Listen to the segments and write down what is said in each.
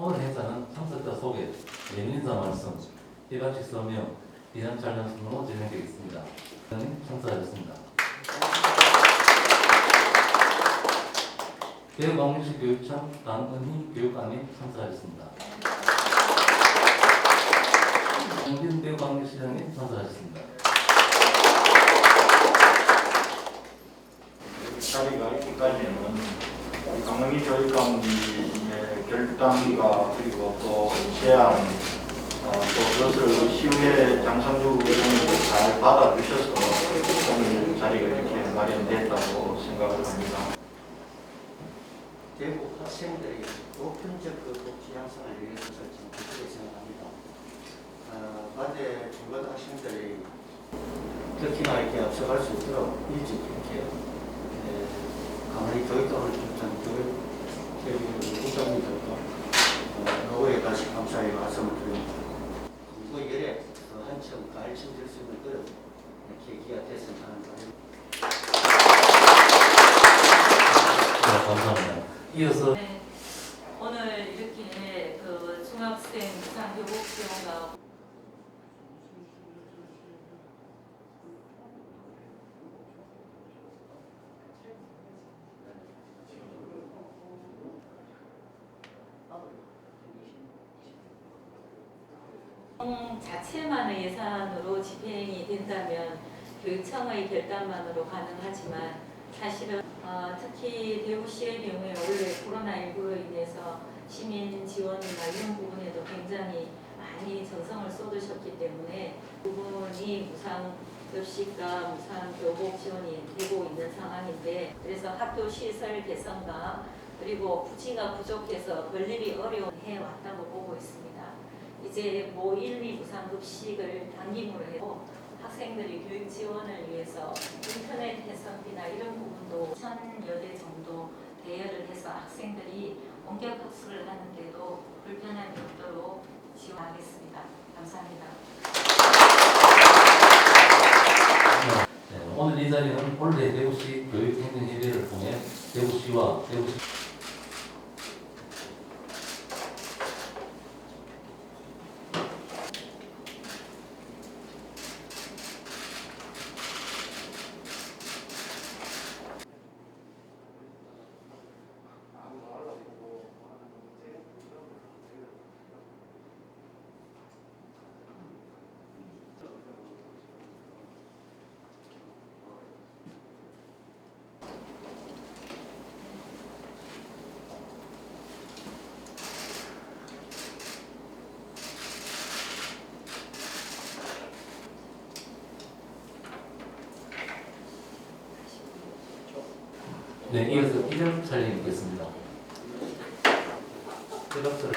오늘 행사는 참석자 소개, 예민인사 말씀, 비박식 서명, 비전 촬영 순으로 진행되겠습니다. 참석하셨습니다. 대광민시 교육청 강은희 교육감님 참석하셨습니다. 정진 대광민시장님 참석하셨습니다. 자리가 있기까지는 강릉이 교육감의 결단과 그리고 또 제안 어, 또 그것을 시의회 장성주 의원님이 잘 받아주셔서 오늘 자리가 이렇게 마련됐다고 생각을 합니다. 대구 학생들의 보편적 그 복지 향상을 위해서 지금 그렇게 생각합니다. 어, 반대 중고등 학생들이 특히나 이렇게 앞서갈 수 있도록 일찍 이렇게 에, 가만히 교육감을 비롯한 교육 교육 국장님들과 어, 노후에 다시 감사의 말씀을 드립니다. 이거 열에 더 가르쳐질 수 있는 그런 계기가 됐으면 하는 바람입니다. 네, 감사합니다. 이어서 네, 오늘 이렇게 그 중학생 무상교복 지원과 공 자체만의 예산으로 집행이 된다면 교육청의 결단만으로 가능하지만 사실은 어, 특히 대구시의 경우에 원래 코로나19로 인해서 시민 지원이나 이런 부분에도 굉장히 많이 정성을 쏟으셨기 때문에 부분이 무상 급식과 무상 교복 지원이 되고 있는 상황인데 그래서 학교 시설 개선과 그리고 부지가 부족해서 건립이 어려운 해왔다고 보고 있습니다. 이제 모 1, 2 무상급식을 단기물로 해고 학생들이 교육 지원을 위해서 인터넷 개선비나 이런 부분도 천여 대 정도 대여를 해서 학생들이 원격 학습을 하는데도 불편함이 없도록 지원하겠습니다. 감사합니다. 네, 오늘 이 자리는 올해 대구시 교육행정협의회를 통해 대구시와 대구시 네, 이어서 기념 촬영이 있겠습니다. 대답을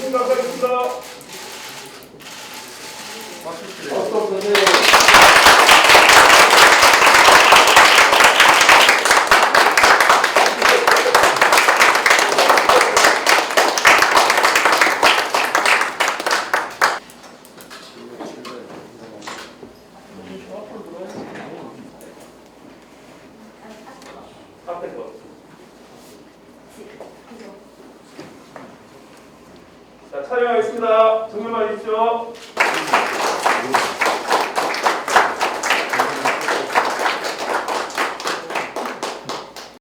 생각하겠습니다. 박수 주세요. 하겠습니다. 정말 많이 주십시오.